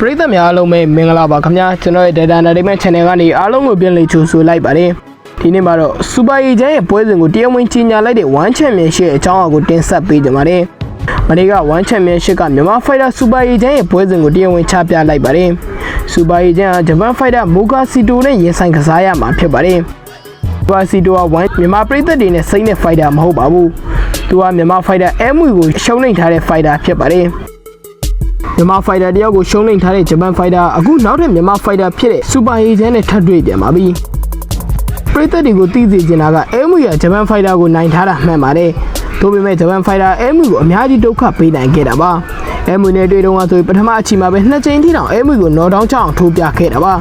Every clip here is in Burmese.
ပရိသတ်များအားလုံးပဲမင်္ဂလာပါခင်ဗျာကျွန်တော်ရဲ့ Data Entertainment Channel ကနေအားလုံးကိုပြန်လည်ကြိုဆိုလိုက်ပါတယ်ဒီနေ့မှာတော့ Super Agent ရဲ့ပွဲစဉ်ကိုတရားဝင်ကြီးညာလိုက်တဲ့ One Championship အကြောင်းအရာကိုတင်ဆက်ပေးကြပါမယ်မနေ့က One Championship ကမြန်မာ Fighter Super Agent ရဲ့ပွဲစဉ်ကိုတရားဝင်ချပြလိုက်ပါတယ် Super Agent က Japan Fighter Moga Sito နဲ့ရင်ဆိုင်ကစားရမှာဖြစ်ပါတယ် Moga Sito က One မြန်မာပရိသတ်တွေနဲ့စိတ်နဲ့ Fighter မဟုတ်ပါဘူးသူကမြန်မာ Fighter MU ကိုရှုံးနိမ့်ထားတဲ့ Fighter ဖြစ်ပါတယ် မြန်မာဖိုက်တာတယောက်ကိုရှုံးနိမ့်ထားတဲ့ဂျပန်ဖိုက်တာအခုနောက်ထပ်မြန်မာဖိုက်တာဖြစ်တဲ့စူပါဟီဂျန်နဲ့ထပ်တွေ့ပြန်ပါပြီပရိသတ်တွေကိုသိစေချင်တာကအဲမူရဂျပန်ဖိုက်တာကိုနိုင်ထားတာမှန်ပါတယ်ဒါပေမဲ့ဂျပန်ဖိုက်တာအဲမူကိုအများကြီးဒုက္ခပေးနိုင်ခဲ့တာပါအဲမူနဲ့တွေ့တော့ကဆိုရင်ပထမအချိန်မှာပဲနှစ်ချိန်ထိတောင်အဲမူကိုနော်ဒေါင်းချအောင်ထိုးပြခဲ့တာပါဒါ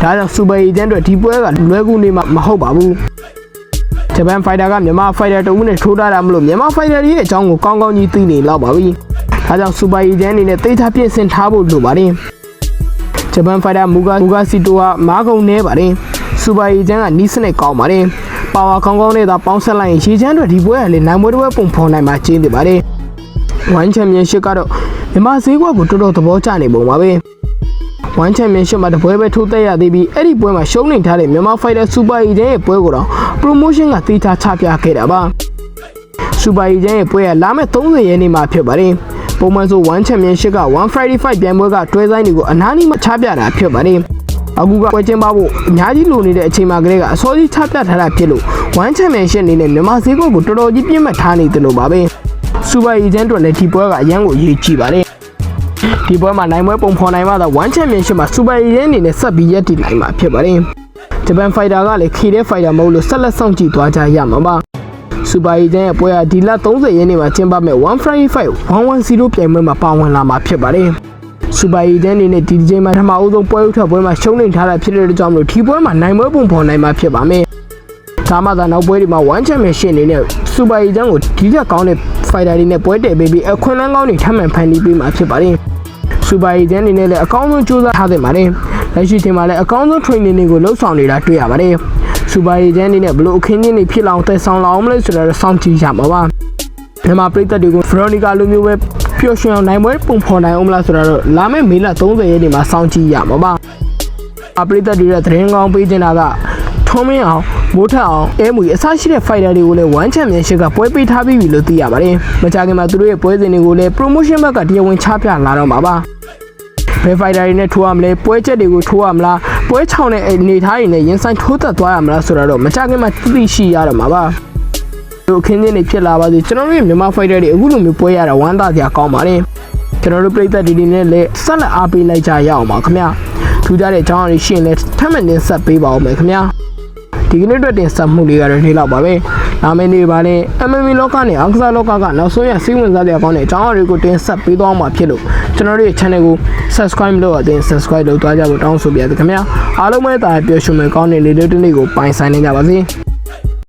ကြောင့်စူပါဟီဂျန်တို့ဒီပွဲကလွယ်ကူနေမှာမဟုတ်ပါဘူးဂျပန်ဖိုက်တာကမြန်မာဖိုက်တာတဦးနဲ့ထိုးထားတာမလို့မြန်မာဖိုက်တာရဲ့အကြောင်းကိုကောင်းကောင်းကြီးသိနေလောက်ပါပြီ။ ဒါကြောင့်စူပါအီဂျန်အနေနဲ့တိတ်ထားပြင်ဆင်ထားဖို့လိုပါတယ်။ဂျပန်ဖိုက်တာမူဂါမူဂါစီတိုကမားကုံနေပါတယ်။စူပါအီဂျန်ကနီးစနစ်ကောင်းပါတယ်။ပါဝါကောင်းကောင်းနဲ့သာပေါင်းဆက်လိုက်ရင်ရှီချမ်းတွေဒီပွဲကလည်းနိုင်ပွဲတစ်ပွဲပုံဖော်နိုင်မှာကျင်းနေပါတယ်။ဝမ်ချန်ပီယံရှစ်ကတော့မြန်မာဈေးကွက်ကိုတော်တော်သဘောကျနေပုံပါပဲ။ One Championship မှာတပွဲပဲထိုးသက်ရသေးပြီးအဲ့ဒီပွဲမှာရှုံးနေထားတဲ့မြန်မာ Fighter Super Agent ရဲ့ပွဲကိုတော့ promotion ကတေချာချပြခဲ့တာပါ။ Super Agent ရဲ့ပွဲကလာမယ့်30ရက်နေ့မှာဖြစ်ပါတယ်။ ပုံမှန်ဆို One Championship က1 Friday Fight ပြိုင်ပွဲကတွဲဆိုင်တွေကိုအနားနီးမှချပြတာဖြစ်ပါတယ်။အခုကပွဲကျင်းပဖို့အများကြီးလိုနေတဲ့အချိန်မှာကလေးကအစောကြီးချပြထားတာဖြစ်လို့ One Championship အနေနဲ့မြန်မာဈေးကွက်ကိုတော်တော်ကြီးပြင်းမှတ်ထားနေတယ်လို့ပါပဲ။ Super Agent တို့လည်းဒီပွဲကအရန်ကိုအရေးကြီးပါတယ်။ဒီပွဲမှာနိုင်ပွဲပုံဖော်နိုင်မှသာ1 Championship မှာ Super Agent အနေနဲ့ဆက်ပြီးရပ်တည်နိုင်မှာဖြစ်ပါတယ်။ဂျပန်ဖိုက်တာကလည်းခီတဲ့ဖိုက်တာမဟုတ်လို့ဆက်လက်ဆောင်ကြည့်သွားကြရမှာပါ။ Super Agent ရဲ့ပွဲကဒီလ30ရက်နေ့မှာကျင်းပမဲ့1 Friday Fight 110ပြိုင်ပွဲမှာပါဝင်လာမှာဖြစ်ပါတယ်။ Super Agent အနေနဲ့ဒီဒီချိန်မှာထမအုပ်ဆုံးပွဲဥထွက်ပွဲမှာရှုံးနေထားတာဖြစ်တဲ့အတွက်ကြောင့်မလို့ဒီပွဲမှာနိုင်ပွဲပုံဖော်နိုင်မှာဖြစ်ပါမယ်။ဒါမှသာနောက်ပွဲတွေမှာ1 Championship အနေနဲ့ Super Agent ကိုဒီထက်ကောင်းတဲ့ fighter တွေနဲ့ပွဲတည်ပေးပြီးအခွင့်အလမ်းကောင်းတွေထပ်မံဖန်တီးပေးမှာဖြစ်ပါတယ်။စူပါအီဂျန်အနေနဲ့လည်းအကောင်းဆုံးကြိုးစားထားသင့်ပါတယ်။လက်ရှိချိန်မှာလည်းအကောင်းဆုံး training တွေကိုလှုပ်ဆောင်နေတာတွေ့ရပါတယ်။ စူပါအီဂျန်အနေနဲ့ဘယ်လိုအခင်းချင်းတွေဖြစ်လောင်သက်ဆောင်လာအောင်မလဲဆိုတော့စောင့်ကြည့်ရမှာပါ။မြန်မာပြည်သက်တွေကိုဖရိုနီကာလိုမျိုးပဲပျော်ရွှင်အောင်နိုင်ပွဲပုံဖော်နိုင်အောင်မလားဆိုတော့လာမယ့်မေလ30ရက်နေ့မှာစောင့်ကြည့်ရမှာပါ။အပရိသတ်တွေရဲ့သတင်းကောင်းပေးချင်တာကထုံးမင်းအောင်မိုးထက်အောင်အဲမူအစရှိတဲ့ fighter တွေကိုလည်း one championship ကပွဲပေးထားပြီးပြီလို့သိရပါတယ်။မကြခင်မှာသူတို့ရဲ့ပွဲစဉ်တွေကိုလည်း promotion ဘက်ကတရားဝင်ချပြလာတော့မှာပါ။ဘယ်ဖိုက်တာတွေနဲ့ထိုးရမလဲပွဲချက်တွေကိုထိုးရမလား ပွဲချောင်းတဲ့အနေထားတွေနဲ့ရင်ဆိုင်ထိုးသက်သွားရမလားဆိုတော့မကြခင်မှာသိသိရှိရတော့မှာပါတို့ခင်းချင်းတွေဖြစ်လာပါစေကျွန်တော်တို့ရဲ့မြန်မာဖိုက်တာတွေအခုလိုမျိုးပွဲရတာဝမ်းသာစရာကောင်းပါတယ်ကျွန်တော်တို့ပြည်သက်တွေတွေနဲ့လည်းဆက်လက်အားပေးလိုက်ကြရအောင်ပါခင်ဗျာထူးခြားတဲ့အကြောင်းအရာရှိရင်လည်းထပ်မံတင်ဆက်ပေးပါဦးမယ်ခင်ဗျာဒီကနေ့အတွက်တင်ဆက်မှုလေးကတော့ဒီလောက်ပါပဲ။ နာမည်နေပါနဲ့ MMA လောကနဲ့အင်္ဂစားလောကကနောက်ဆုံးရစိတ်ဝင်စားတဲ့အကောင်းတဲ့အကြောင်းအရာတွေကိုတင်ဆက်ပေးသွားမှာဖြစ်လို့ကျွန်တော်တို့ရဲ့ channel ကို subscribe လုပ်ရတဲ့ subscribe လုပ်သွားကြဖို့တောင်းဆိုပါရစေခင်ဗျာ။အားလုံးပဲတာပျော်ရွှင်မဲ့ကောင်းတဲ့နေ့လေးတစ်နေ့ကိုပိုင်ဆိုင်နေကြပါစေ။